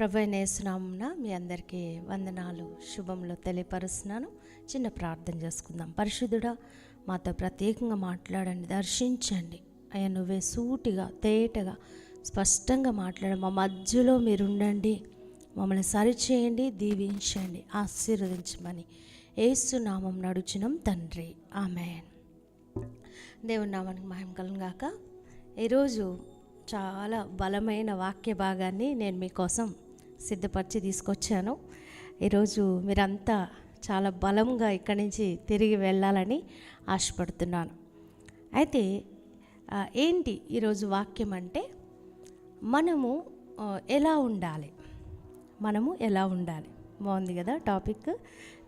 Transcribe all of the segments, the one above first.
ప్రభైనేసునామున మీ అందరికీ వందనాలు శుభంలో తెలియపరుస్తున్నాను. చిన్న ప్రార్థన చేసుకుందాం. పరిశుద్ధుడా మాతో ప్రత్యేకంగా మాట్లాడండి దర్శించండి. అయ్యా నువ్వే సూటిగా తేటగా స్పష్టంగా మాట్లాడ మా మధ్యలో మీరు ఉండండి మమ్మల్ని సరిచేయండి దీవించండి ఆశీర్వదించమని ఏసునామం నడుచునం తండ్రి. ఆమె దేవుని నామానికి మహిమ కలుగాక ఈరోజు చాలా బలమైన వాక్య భాగాన్ని నేను మీకోసం సిద్ధపరిచి తీసుకొచ్చాను. ఈరోజు మీరంతా చాలా బలంగా ఇక్కడి నుంచి తిరిగి వెళ్ళాలని ఆశపడుతున్నాను. అయితే ఏంటి ఈరోజు వాక్యం అంటే మనము ఎలా ఉండాలి? మనము ఎలా ఉండాలి? బాగుంది కదా టాపిక్.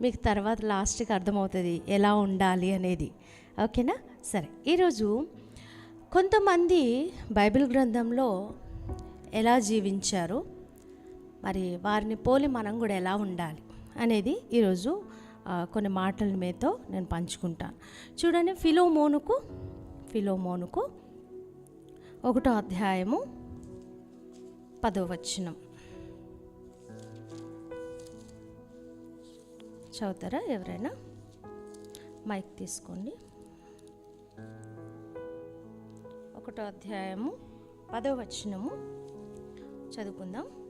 మీకు తర్వాత లాస్ట్కి అర్థమవుతుంది ఎలా ఉండాలి అనేది. ఓకేనా? సరే ఈరోజు కొంతమంది బైబిల్ గ్రంథంలో ఎలా జీవించారు? మరి వారిని పోలి మనం కూడా ఎలా ఉండాలి అనేది ఈరోజు కొన్ని మాటల మీతో నేను పంచుకుంటాను. చూడండి ఫిలోమోనుకు ఫిలోమోనుకు ఒకటో అధ్యాయము పదో వచనం. చదువుతారా ఎవరైనా? మైక్ తీసుకోండి. ఒకటో అధ్యాయము పదో వచనము చదువుకుందాం.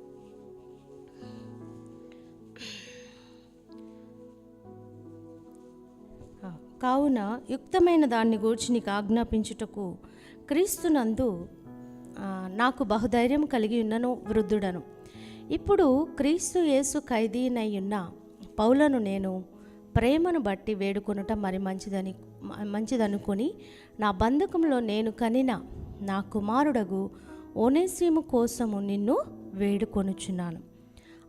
కావున యుక్తమైన దాన్ని గూర్చి నీకు ఆజ్ఞాపించుటకు క్రీస్తునందు నాకు బహుధైర్యం కలిగి ఉన్నను వృద్ధుడను. ఇప్పుడు క్రీస్తు యేసు ఖైదీనై ఉన్న పౌలను నేను ప్రేమను బట్టి వేడుకొనుట మరి మంచిదని మంచిదనుకొని నా బంధకంలో నేను కనిన నా కుమారుడగు ఓనేసీము కోసము నిన్ను వేడుకొనుచున్నాను.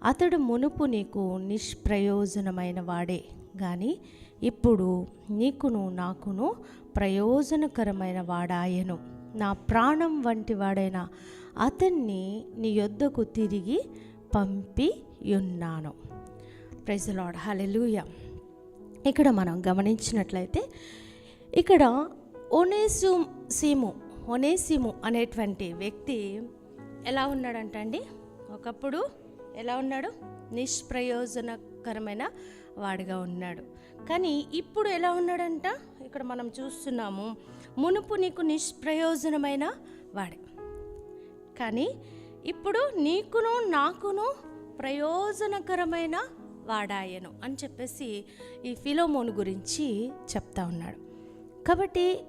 అతడు మునుపు నీకు నిష్ప్రయోజనమైన వాడే. కానీ ఇప్పుడు నీకును నాకును ప్రయోజనకరమైన వాడాయను. నా ప్రాణం వంటి వాడైన అతన్ని నీ యొద్దకు తిరిగి పంపి ఉన్నాను. ప్రైజ్ ఇక్కడ మనం గమనించినట్లయితే ఇక్కడ ఒనేసు సీము ఒనేసిము అనేటువంటి వ్యక్తి ఎలా ఉన్నాడంట అండి ఒకప్పుడు ఎలా ఉన్నాడు? నిష్ప్రయోజనకరమైన వాడిగా ఉన్నాడు. కానీ ఇప్పుడు ఎలా ఉన్నాడంట? ఇక్కడ మనం చూస్తున్నాము మునుపు నీకు నిష్ప్రయోజనమైన వాడే. కానీ ఇప్పుడు నీకును నాకును ప్రయోజనకరమైన వాడాయను అని చెప్పేసి ఈ ఫిలోమోన్ గురించి చెప్తా ఉన్నాడు. కాబట్టి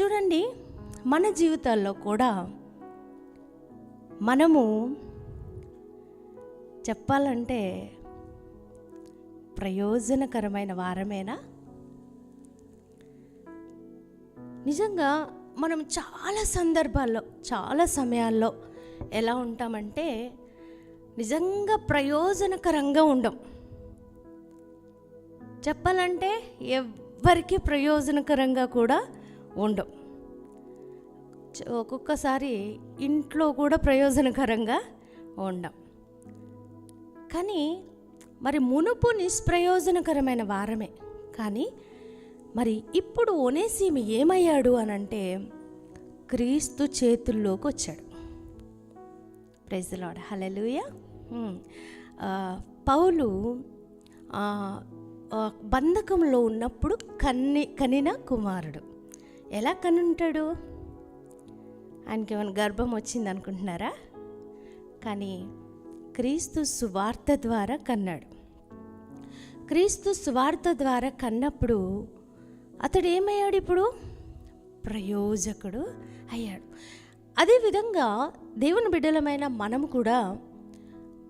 చూడండి మన జీవితాల్లో కూడా మనము చెప్పాలంటే ప్రయోజనకరమైన వారమేనా? నిజంగా మనం చాలా సందర్భాల్లో చాలా సమయాల్లో ఎలా ఉంటామంటే నిజంగా ప్రయోజనకరంగా ఉండం. చెప్పాలంటే ఎవ్వరికి ప్రయోజనకరంగా కూడా ఉండం. ఒక్కొక్కసారి ఇంట్లో కూడా ప్రయోజనకరంగా ఉండం. కానీ మరి మునుపు నిష్ప్రయోజనకరమైన వారమే. కానీ మరి ఇప్పుడు ఒనేసీమి ఏమయ్యాడు అని అంటే క్రీస్తు చేతుల్లోకి వచ్చాడు. ప్రెజలాడ్ హలెలుయ hmm. పౌలు బంధకంలో ఉన్నప్పుడు కన్ని కనిన కుమారుడు. ఎలా కనుంటాడు? ఆయనకి ఏమైనా గర్భం వచ్చింది అనుకుంటున్నారా కానీ క్రీస్తు సువార్త ద్వారా కన్నాడు. క్రీస్తు స్వార్థ ద్వారా కన్నప్పుడు అతడు ఏమయ్యాడు ఇప్పుడు? ప్రయోజకుడు అయ్యాడు. అదేవిధంగా దేవుని బిడ్డలమైన మనము కూడా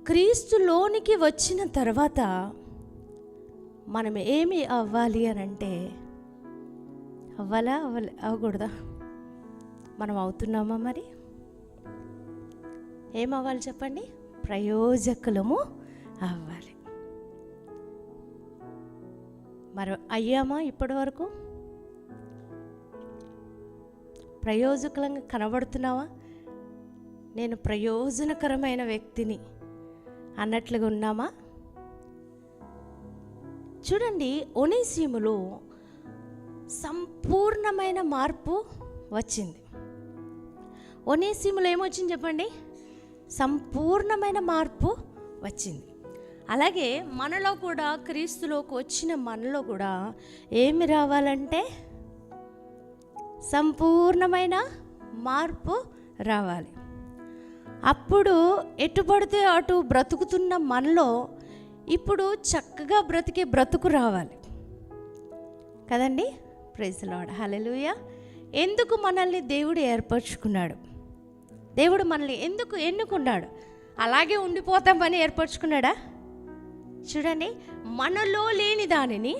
క్రీస్తులోనికి వచ్చిన తర్వాత మనం ఏమి అవ్వాలి అని అంటే అవ్వాలా? అవ్వాలి అవ్వకూడదా? మనం అవుతున్నామా మరి? ఏమవ్వాలి చెప్పండి? ప్రయోజకులము అవ్వాలి. మరి అయ్యామా ఇప్పటి వరకు? ప్రయోజకులంగా కనబడుతున్నావా? నేను ప్రయోజనకరమైన వ్యక్తిని అన్నట్లుగా ఉన్నామా? చూడండి ఒనేసీములో సంపూర్ణమైన మార్పు వచ్చింది. ఒనేసీములో ఏమొచ్చింది చెప్పండి? సంపూర్ణమైన మార్పు వచ్చింది. అలాగే మనలో కూడా క్రీస్తులోకి వచ్చిన మనలో కూడా ఏమి రావాలంటే సంపూర్ణమైన మార్పు రావాలి. అప్పుడు ఎటు పడితే అటు బ్రతుకుతున్న మనలో ఇప్పుడు చక్కగా బ్రతికే బ్రతుకు రావాలి. కదండి? ప్రైజ్ లాడ్ హలెలుయ ఎందుకు మనల్ని దేవుడు ఏర్పరచుకున్నాడు? దేవుడు మనల్ని ఎందుకు ఎన్నుకున్నాడు? అలాగే ఉండిపోతామని ఏర్పరచుకున్నాడా? చూడండి మనలో లేని దానిని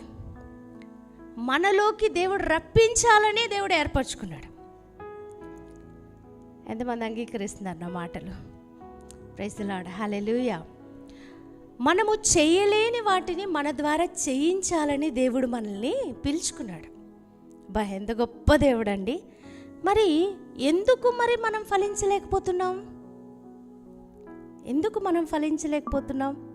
మనలోకి దేవుడు రప్పించాలని దేవుడు ఏర్పరచుకున్నాడు. ఎంతమంది అంగీకరిస్తున్నారు నా మాటలు? ప్రైజ్లాడ హలెలుయ మనము చేయలేని వాటిని మన ద్వారా చేయించాలని దేవుడు మనల్ని పిలుచుకున్నాడు. బా ఎంత గొప్ప దేవుడు అండి మరి ఎందుకు మరి మనం ఫలించలేకపోతున్నాం? ఎందుకు మనం ఫలించలేకపోతున్నాం?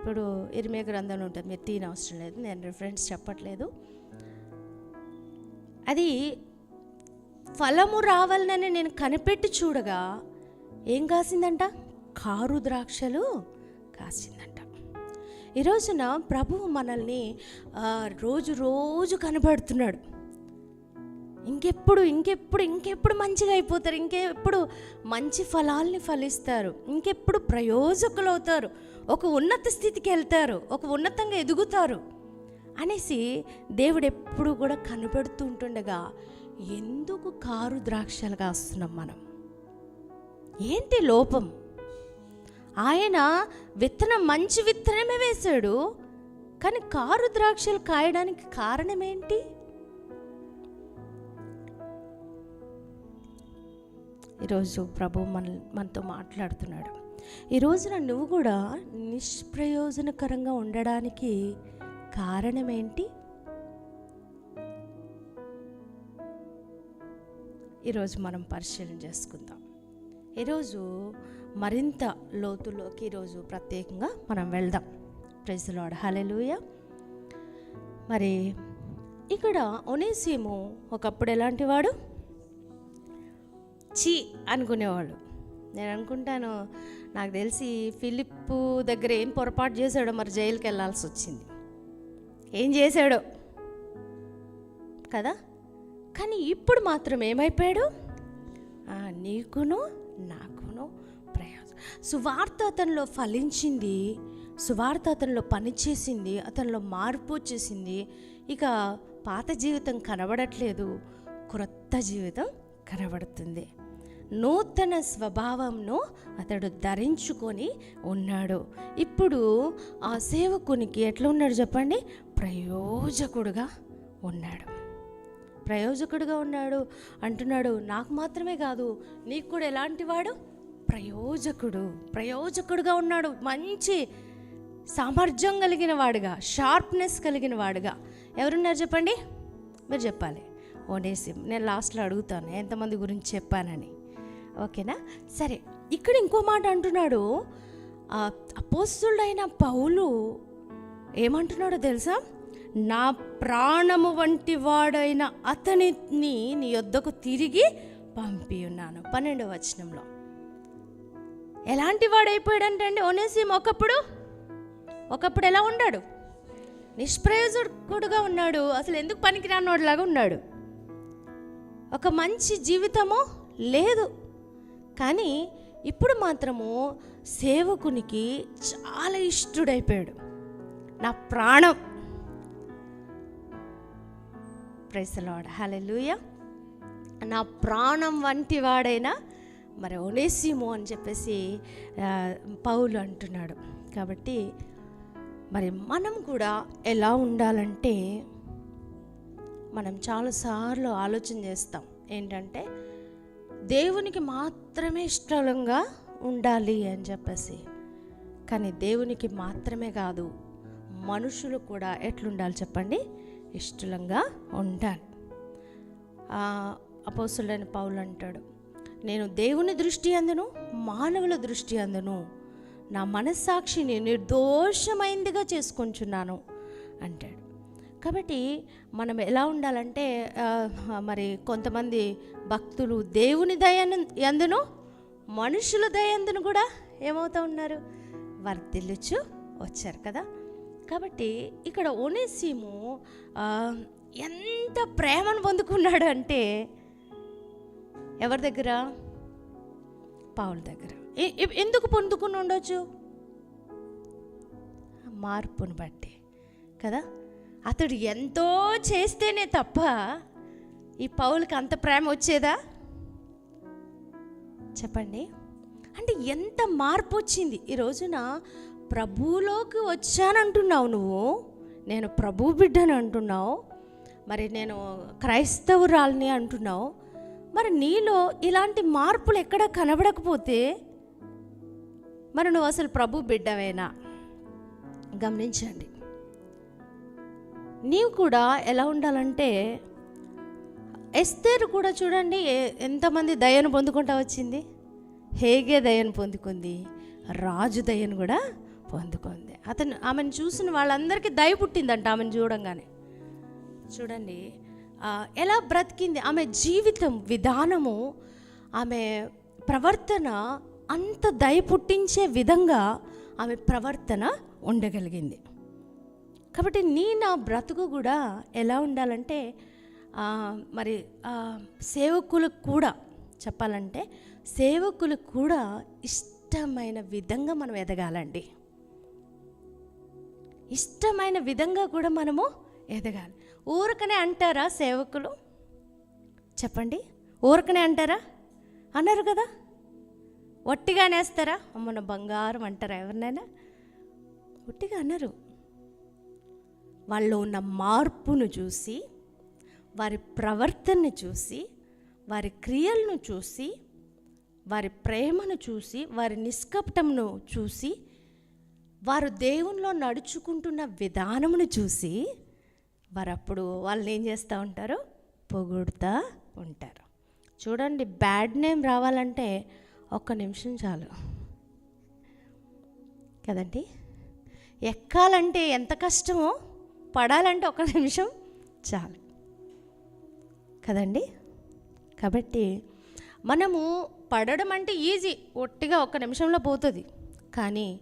ఇప్పుడు ఇరిమే గ్రంథం ఉంటుంది మీరు తీన అవసరం లేదు. నేను రిఫరెన్స్ చెప్పట్లేదు. అది ఫలము రావాలని నేను కనిపెట్టి చూడగా ఏం కాసిందంట? కారు ద్రాక్షలు కాసిందంట. ఈరోజున ప్రభువు మనల్ని రోజు రోజు కనబడుతున్నాడు. ఇంకెప్పుడు ఇంకెప్పుడు ఇంకెప్పుడు మంచిగా అయిపోతారు ఇంకెప్పుడు మంచి ఫలాల్ని ఫలిస్తారు ఇంకెప్పుడు ప్రయోజకులు అవుతారు ఒక ఉన్నత స్థితికి వెళ్తారు ఒక ఉన్నతంగా ఎదుగుతారు అనేసి దేవుడు ఎప్పుడు కూడా కనబడుతూ ఉంటుండగా ఎందుకు కారు ద్రాక్షలు కాస్తున్నాం మనం? ఏంటి లోపం? ఆయన విత్తనం మంచి విత్తనమే వేశాడు కానీ కారు ద్రాక్షలు కాయడానికి కారణం ఏంటి? ఈరోజు ప్రభు మన మనతో మాట్లాడుతున్నాడు. ఈ రోజున నువ్వు కూడా నిష్ప్రయోజనకరంగా ఉండడానికి కారణం ఏంటి ఈరోజు మనం పరిశీలన చేసుకుందాం. ఈరోజు మరింత లోతులోకి ఈరోజు ప్రత్యేకంగా మనం వెళ్దాం. ప్రజలాడు హలెలుయ మరి ఇక్కడ ఒనేసీము ఒకప్పుడు ఎలాంటి వాడు? చి అనుకునేవాళ్ళు. నేను అనుకుంటాను నాకు తెలిసి ఫిలిప్ దగ్గర ఏం పొరపాటు చేశాడో మరి జైలుకి వెళ్ళాల్సి వచ్చింది. ఏం చేశాడో? కదా? కానీ ఇప్పుడు మాత్రం ఏమైపోయాడు? నీకును నాకును ప్రయాసం సువార్త అతనిలో ఫలించింది సువార్త అతనిలో పనిచేసింది అతనిలో మార్పు వచ్చేసింది. ఇక పాత జీవితం కనబడట్లేదు క్రొత్త జీవితం కనబడుతుంది. నూతన స్వభావంను అతడు ధరించుకొని ఉన్నాడు. ఇప్పుడు ఆ సేవకునికి ఎట్లా ఉన్నాడు చెప్పండి? ప్రయోజకుడుగా ఉన్నాడు. ప్రయోజకుడుగా ఉన్నాడు. అంటున్నాడు నాకు మాత్రమే కాదు నీకు కూడా ఎలాంటి వాడు? ప్రయోజకుడు. ప్రయోజకుడుగా ఉన్నాడు. మంచి సామర్థ్యం కలిగిన వాడుగా షార్ప్నెస్ కలిగిన వాడుగా. ఎవరున్నారు చెప్పండి? మీరు చెప్పాలి. ఓనేసి నేను లాస్ట్లో అడుగుతాను. ఎంతమంది గురించి చెప్పానని. ఓకేనా? సరే ఇక్కడ ఇంకో మాట అంటున్నాడు. అపోస్తుడైన పౌలు ఏమంటున్నాడో తెలుసా? నా ప్రాణము వంటి వాడైన అతనిని నీ యొద్దకు తిరిగి పంపి ఉన్నాను. పన్నెండవ వచనంలో. ఎలాంటి వాడైపోయాడంటే అండి ఒనేసిం ఒకప్పుడు ఒకప్పుడు ఎలా ఉన్నాడు? నిష్ప్రయోజకుడుగా ఉన్నాడు. అసలు ఎందుకు పనికిరానోడులాగా ఉన్నాడు? ఒక మంచి జీవితము లేదు. కానీ ఇప్పుడు మాత్రము సేవకునికి చాలా ఇష్టడైపోయాడు. నా ప్రాణం. ప్రైసలాడ్ హలెలుయ నా ప్రాణం వంటి వాడైనా మరి ఒనేసిమో అని చెప్పేసి పౌలు అంటున్నాడు. కాబట్టి మరి మనం కూడా ఎలా ఉండాలంటే మనం చాలాసార్లు ఆలోచన చేస్తాం. ఏంటంటే దేవునికి మాత్రం మాత్రమే ఇష్టంగా ఉండాలి అని చెప్పేసి. కానీ దేవునికి మాత్రమే కాదు మనుషులు కూడా ఎట్లుండాలి చెప్పండి? ఇష్టలంగా ఉండాలి. అపోసులైన పౌలు అంటాడు నేను దేవుని దృష్టి అందును మానవుల దృష్టి అందును. నా మనస్సాక్షిని నిర్దోషమైందిగా చేసుకొంచున్నాను అంటాడు. కాబట్టి మనం ఎలా ఉండాలంటే మరి కొంతమంది భక్తులు దేవుని దయను ఎందును మనుషుల దయందును కూడా ఏమవుతూ ఉన్నారు? వర్ధిల్లుచు వచ్చారు కదా? కాబట్టి ఇక్కడ ఒనేసీము ఎంత ప్రేమను పొందుకున్నాడు అంటే ఎవరి దగ్గర? పావుల దగ్గర. ఎందుకు పొందుకుని ఉండొచ్చు? మార్పును బట్టి కదా? అతడు ఎంతో చేస్తేనే తప్ప ఈ పౌలకి అంత ప్రేమ వచ్చేదా? చెప్పండి. అంటే ఎంత మార్పు వచ్చింది? ఈ రోజున ప్రభువులోకి వచ్చానంటున్నావు నువ్వు. నేను ప్రభు బిడ్డని అంటున్నావు. మరి నేను క్రైస్తవురాల్ని అంటున్నావు. మరి నీలో ఇలాంటి మార్పులు ఎక్కడ కనబడకపోతే మరి నువ్వు అసలు ప్రభు బిడ్డవేనా? గమనించండి. నీవు కూడా ఎలా ఉండాలంటే ఎస్తేరు కూడా చూడండి ఎంతమంది దయను పొందుకుంటా వచ్చింది? హేగే దయను పొందుకుంది రాజు దయను కూడా పొందుకుంది. అతను ఆమెను చూసిన వాళ్ళందరికీ దయ పుట్టిందంట ఆమెను చూడంగానే. చూడండి ఎలా బ్రతికింది? ఆమె జీవితం విధానము ఆమె ప్రవర్తన అంత దయ పుట్టించే విధంగా ఆమె ప్రవర్తన ఉండగలిగింది. కాబట్టి నీ నా బ్రతుకు కూడా ఎలా ఉండాలంటే మరి సేవకులు సేవకులకు కూడా చెప్పాలంటే సేవకులకు కూడా ఇష్టమైన విధంగా మనం ఎదగాలండి. ఇష్టమైన విధంగా కూడా మనము ఎదగాలి. ఊరకనే అంటారా సేవకులు? చెప్పండి. ఊరకనే అంటారా? అన్నారు కదా. ఒట్టిగా అనేస్తారా? అమ్మన బంగారం అంటారా ఎవరినైనా? ఒట్టిగా అన్నారు వాళ్ళలో ఉన్న మార్పును చూసి వారి ప్రవర్తనను చూసి వారి క్రియలను చూసి వారి ప్రేమను చూసి వారి నిష్కపటమును చూసి వారు దేవునిలో నడుచుకుంటున్న విధానమును చూసి వారు అప్పుడు వాళ్ళని ఏం చేస్తూ ఉంటారు? పొగుడుతూ ఉంటారు. చూడండి బ్యాడ్ నేమ్ రావాలంటే ఒక్క నిమిషం చాలు. కదండి? ఎక్కాలంటే ఎంత కష్టమో పడాలంటే ఒక నిమిషం చాలు. కదండి? కాబట్టి మనము పడడం అంటే ఈజీ ఒట్టిగా ఒక నిమిషంలో పోతుంది. కానీ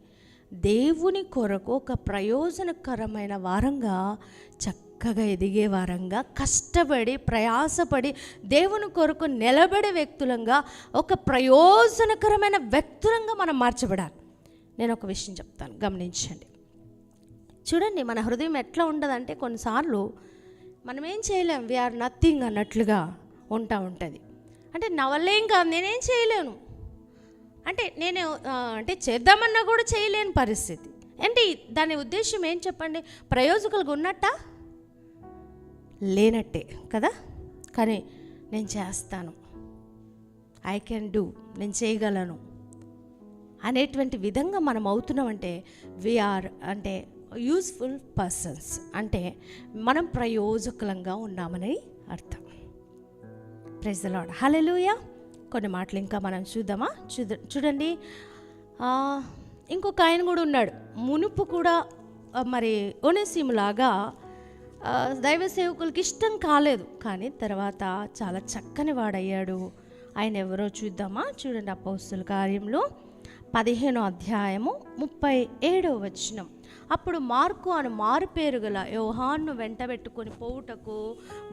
దేవుని కొరకు ఒక ప్రయోజనకరమైన వారంగా చక్కగా ఎదిగే వారంగా కష్టపడి ప్రయాసపడి దేవుని కొరకు నిలబడే వ్యక్తులంగా ఒక ప్రయోజనకరమైన వ్యక్తులంగా మనం మార్చబడాలి. నేను ఒక విషయం చెప్తాను. గమనించండి. చూడండి మన హృదయం ఎట్లా ఉండదంటే కొన్నిసార్లు మనం ఏం చేయలేం వీఆర్ నథింగ్ అన్నట్లుగా ఉంటా ఉంటుంది. అంటే నా వల్ల ఏం కాదు నేనేం చేయలేను. అంటే నేను అంటే చేద్దామన్నా కూడా చేయలేని పరిస్థితి. అంటే దాని ఉద్దేశం ఏం చెప్పండి? ప్రయోజకులుగా ఉన్నట్టా? లేనట్టే కదా? కానీ నేను చేస్తాను. ఐ కెన్ డూ నేను చేయగలను. అనేటువంటి విధంగా మనం అవుతున్నామంటే వీఆర్ అంటే యూస్ఫుల్ పర్సన్స్ అంటే మనం ప్రయోజకులంగా ఉన్నామని అర్థం. ప్రైజ్ లాడ్ హలెలుయ కొన్ని మాటలు ఇంకా మనం చూద్దామా? చూద చూడండి. ఇంకొక ఆయన కూడా ఉన్నాడు. మునుపు కూడా మరి ఒనేసీములాగా దైవ సేవకులకి ఇష్టం కాలేదు. కానీ తర్వాత చాలా చక్కని వాడయ్యాడు. ఆయన ఎవరో చూద్దామా? చూడండి అపోస్తుల కార్యంలో పదిహేనో అధ్యాయము ముప్పై ఏడో వచనం. అప్పుడు మార్కు అను మారు పేరు గల యోహాన్ను వెంటబెట్టుకొని పోవుటకు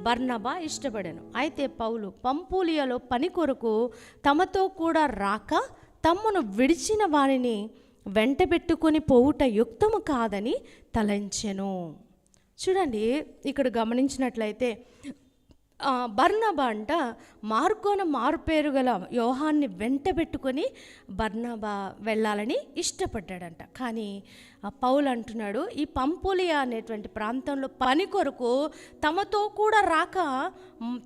బర్నబా ఇష్టపడాను. అయితే పౌలు పంపూలియలో పని కొరకు తమతో కూడా రాక తమ్మును విడిచిన వారిని వెంటబెట్టుకొని పోవుట యుక్తము కాదని తలంచెను. చూడండి ఇక్కడ గమనించినట్లయితే బర్నాబా అంట మార్కోన మారుపేరు గల యోహాన్ని వెంట పెట్టుకొని బర్నాబా వెళ్ళాలని ఇష్టపడ్డాడంట. కానీ పౌల్ పౌలు అంటున్నాడు ఈ పంపులియా అనేటువంటి ప్రాంతంలో పని కొరకు తమతో కూడా రాక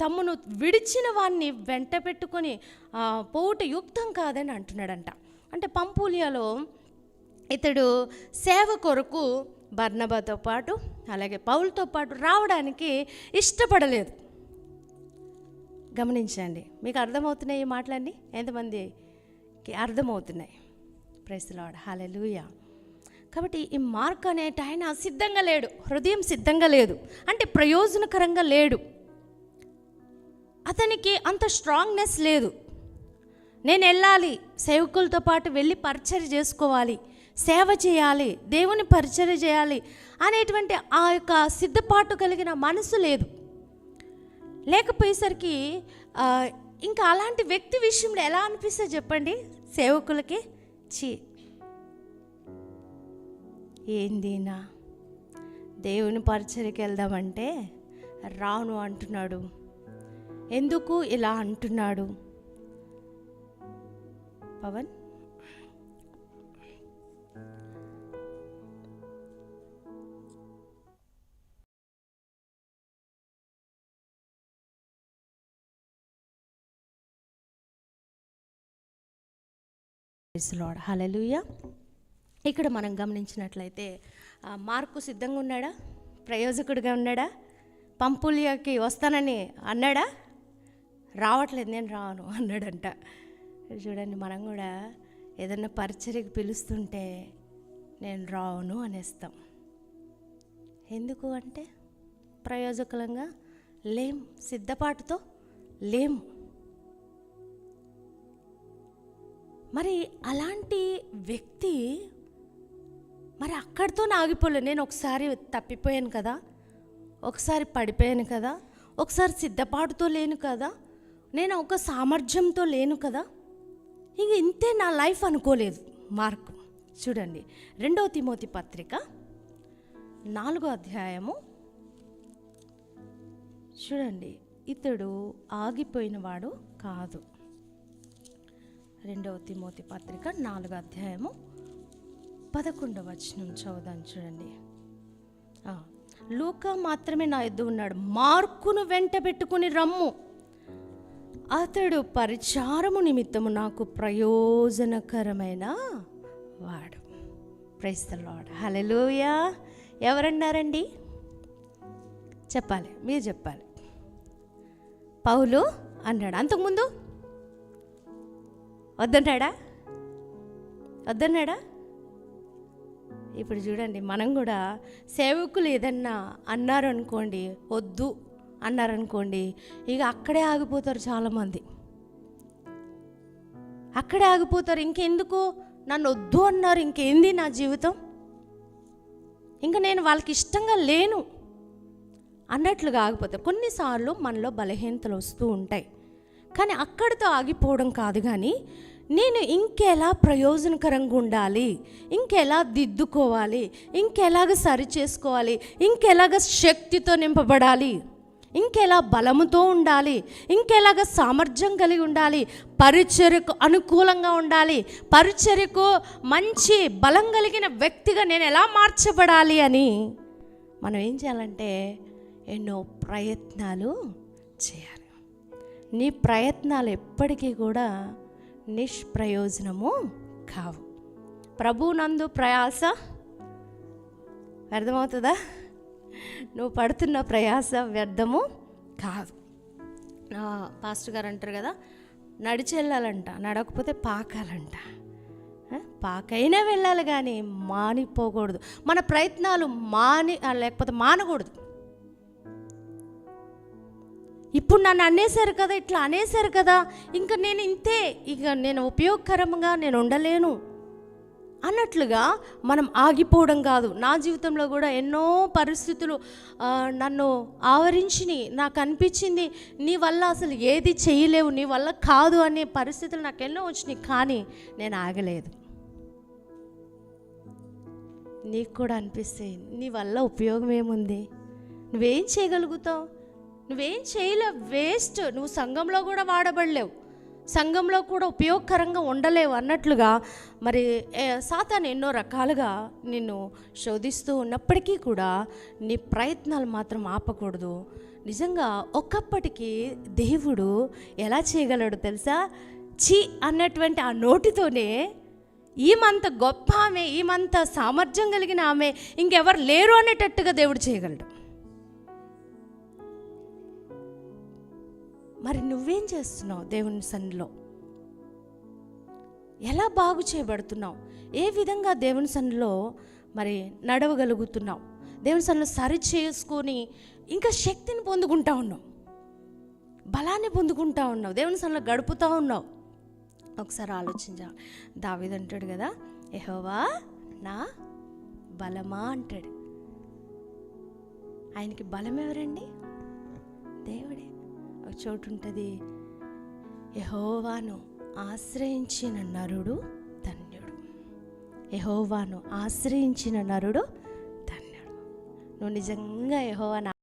తమను విడిచిన వాన్ని వెంట పెట్టుకొని పోవుట యుక్తం కాదని అంటున్నాడంట. అంటే పంపులియాలో ఇతడు సేవ కొరకు బర్నబాతో పాటు అలాగే పౌలతో పాటు రావడానికి ఇష్టపడలేదు. గమనించండి. మీకు అర్థమవుతున్నాయి ఈ మాటలన్నీ? ఎంతమందికి అర్థమవుతున్నాయి? ప్రెస్లాడ్ హాలే లూయా కాబట్టి ఈ మార్క్ అనేట ఆయన సిద్ధంగా లేడు. హృదయం సిద్ధంగా లేదు. అంటే ప్రయోజనకరంగా లేడు. అతనికి అంత స్ట్రాంగ్నెస్ లేదు. నేను వెళ్ళాలి. సేవకులతో పాటు వెళ్ళి పరిచర్య చేసుకోవాలి. సేవ చేయాలి. దేవుని పరిచర్య చేయాలి అనేటువంటి ఆ యొక్క సిద్ధపాటు కలిగిన మనసు లేదు. లేకపోయేసరికి ఇంకా అలాంటి వ్యక్తి విషయంలో ఎలా అనిపిస్తే చెప్పండి? సేవకులకి? చీ ఏందినా దేవుని పరిచయకి వెళ్దామంటే రాను అంటున్నాడు. ఎందుకు ఇలా అంటున్నాడు? పవన్? లార్డ్ హలలుయ ఇక్కడ మనం గమనించినట్లయితే ఆ, మార్కు సిద్ధంగా ఉన్నాడా? ప్రయోజకుడిగా ఉన్నాడా? పంపులియాకి వస్తానని అన్నాడా? రావట్లేదు నేను రాను అన్నాడంట. చూడండి మనం కూడా ఏదన్నా పరిచర్యకు పిలుస్తుంటే నేను రావును అనేస్తాం. ఎందుకు అంటే ప్రయోజకులంగా లేం సిద్ధపాటుతో లేము మరి అలాంటి వ్యక్తి మరి అక్కడితో ఆగిపోలేదు. నేను ఒకసారి తప్పిపోయాను కదా. ఒకసారి పడిపోయాను కదా. ఒకసారి సిద్ధపాటుతో లేను కదా. నేను ఒక సామర్థ్యంతో లేను కదా. ఇంక ఇంతే నా లైఫ్ అనుకోలేదు. మార్క్ చూడండి. రెండవ తిమోతి పత్రిక నాలుగో అధ్యాయము. చూడండి ఇతడు ఆగిపోయినవాడు కాదు. రెండవ తిమోతి పత్రిక నాలుగో అధ్యాయము పదకొండవ వచనం చదువుదాం చూడండి. లూకా మాత్రమే నా ఎద్దు ఉన్నాడు. మార్కును వెంట పెట్టుకుని రమ్ము. అతడు పరిచారము నిమిత్తము నాకు ప్రయోజనకరమైన వాడు. ప్రైస్తలాడు హలెలూయా ఎవరన్నారండి? చెప్పాలి మీరు చెప్పాలి. పౌలు అన్నాడు. అంతకుముందు వద్దన్నాడా? వద్దన్నాడా? ఇప్పుడు చూడండి మనం కూడా సేవకులు ఏదన్నా అన్నారు అనుకోండి వద్దు అన్నారనుకోండి ఇక అక్కడే ఆగిపోతారు చాలామంది. అక్కడే ఆగిపోతారు ఇంకెందుకు? నన్ను వద్దు అన్నారు ఇంకేంది నా జీవితం? ఇంకా నేను వాళ్ళకి ఇష్టంగా లేను అన్నట్లుగా ఆగిపోతారు. కొన్నిసార్లు మనలో బలహీనతలు వస్తూ ఉంటాయి. కానీ అక్కడితో ఆగిపోవడం కాదు కానీ నేను ఇంకెలా ప్రయోజనకరంగా ఉండాలి? ఇంకెలా దిద్దుకోవాలి? ఇంకెలాగ సరి చేసుకోవాలి ఇంకెలాగ శక్తితో నింపబడాలి? ఇంకెలా బలముతో ఉండాలి? ఇంకెలాగ సామర్థ్యం కలిగి ఉండాలి? పరిచర్యకు అనుకూలంగా ఉండాలి? పరిచర్యకు మంచి బలం కలిగిన వ్యక్తిగా నేను ఎలా మార్చబడాలి అని మనం ఏం చేయాలంటే ఎన్నో ప్రయత్నాలు చేయాలి. నీ ప్రయత్నాలు ఎప్పటికీ కూడా నిష్ప్రయోజనము కావు. ప్రభునందు ప్రయాస? వ్యర్థమవుతుందా నువ్వు పడుతున్న ప్రయాస వ్యర్థము కాదు. పాస్టర్ గారు అంటారు కదా నడిచెళ్ళాలంట నడకపోతే పాకాలంట. పాకైనా వెళ్ళాలి కానీ మానిపోకూడదు. మన ప్రయత్నాలు మాని లేకపోతే మానకూడదు. ఇప్పుడు నన్ను అనేసారు కదా ఇట్లా అనేసారు కదా ఇంకా నేను ఇంతే ఇక నేను ఉపయోగకరంగా నేను ఉండలేను. అన్నట్లుగా మనం ఆగిపోవడం కాదు. నా జీవితంలో కూడా ఎన్నో పరిస్థితులు నన్ను ఆవరించినాయి నాకు అనిపించింది నీ వల్ల అసలు ఏది చేయలేవు నీ వల్ల కాదు అనే పరిస్థితులు నాకు ఎన్నో వచ్చినాయి కానీ నేను ఆగలేదు. నీకు కూడా అనిపిస్తాయి నీ వల్ల ఉపయోగం ఏముంది? నువ్వేం చేయగలుగుతావు? నువ్వేం చేయలేవు వేస్ట్ నువ్వు సంఘంలో కూడా వాడబడలేవు. సంఘంలో కూడా ఉపయోగకరంగా ఉండలేవు అన్నట్లుగా మరి ఏ, సాతాను ఎన్నో రకాలుగా నిన్ను శోధిస్తూ ఉన్నప్పటికీ కూడా నీ ప్రయత్నాలు మాత్రం ఆపకూడదు. నిజంగా ఒకప్పటికి దేవుడు ఎలా చేయగలడు తెలుసా? చి అన్నటువంటి ఆ నోటితోనే ఈమంత గొప్ప ఆమె ఈమంత సామర్థ్యం కలిగిన ఆమె ఇంకెవరు లేరు అనేటట్టుగా దేవుడు చేయగలడు. మరి నువ్వేం చేస్తున్నావు దేవుని సన్నిలో ఎలా బాగు చేయబడుతున్నావు? ఏ విధంగా దేవుని సన్నిలో మరి నడవగలుగుతున్నావు? దేవుని సన్నిలో సరి చేసుకొని ఇంకా శక్తిని పొందుకుంటా ఉన్నావు. బలాన్ని పొందుకుంటా ఉన్నావు. దేవుని సన్నిలో గడుపుతూ ఉన్నావు. ఒకసారి ఆలోచించాలి దావిదంటాడు అంటాడు కదా ఎహోవా నా బలమా? అంటాడు. ఆయనకి బలం ఎవరండి దేవుడే. ఒక చోటు ఉంటుంది. యహోవాను ఆశ్రయించిన నరుడు ధన్యుడు. యహోవాను ఆశ్రయించిన నరుడు ధన్యుడు. నువ్వు నిజంగా యహోవాను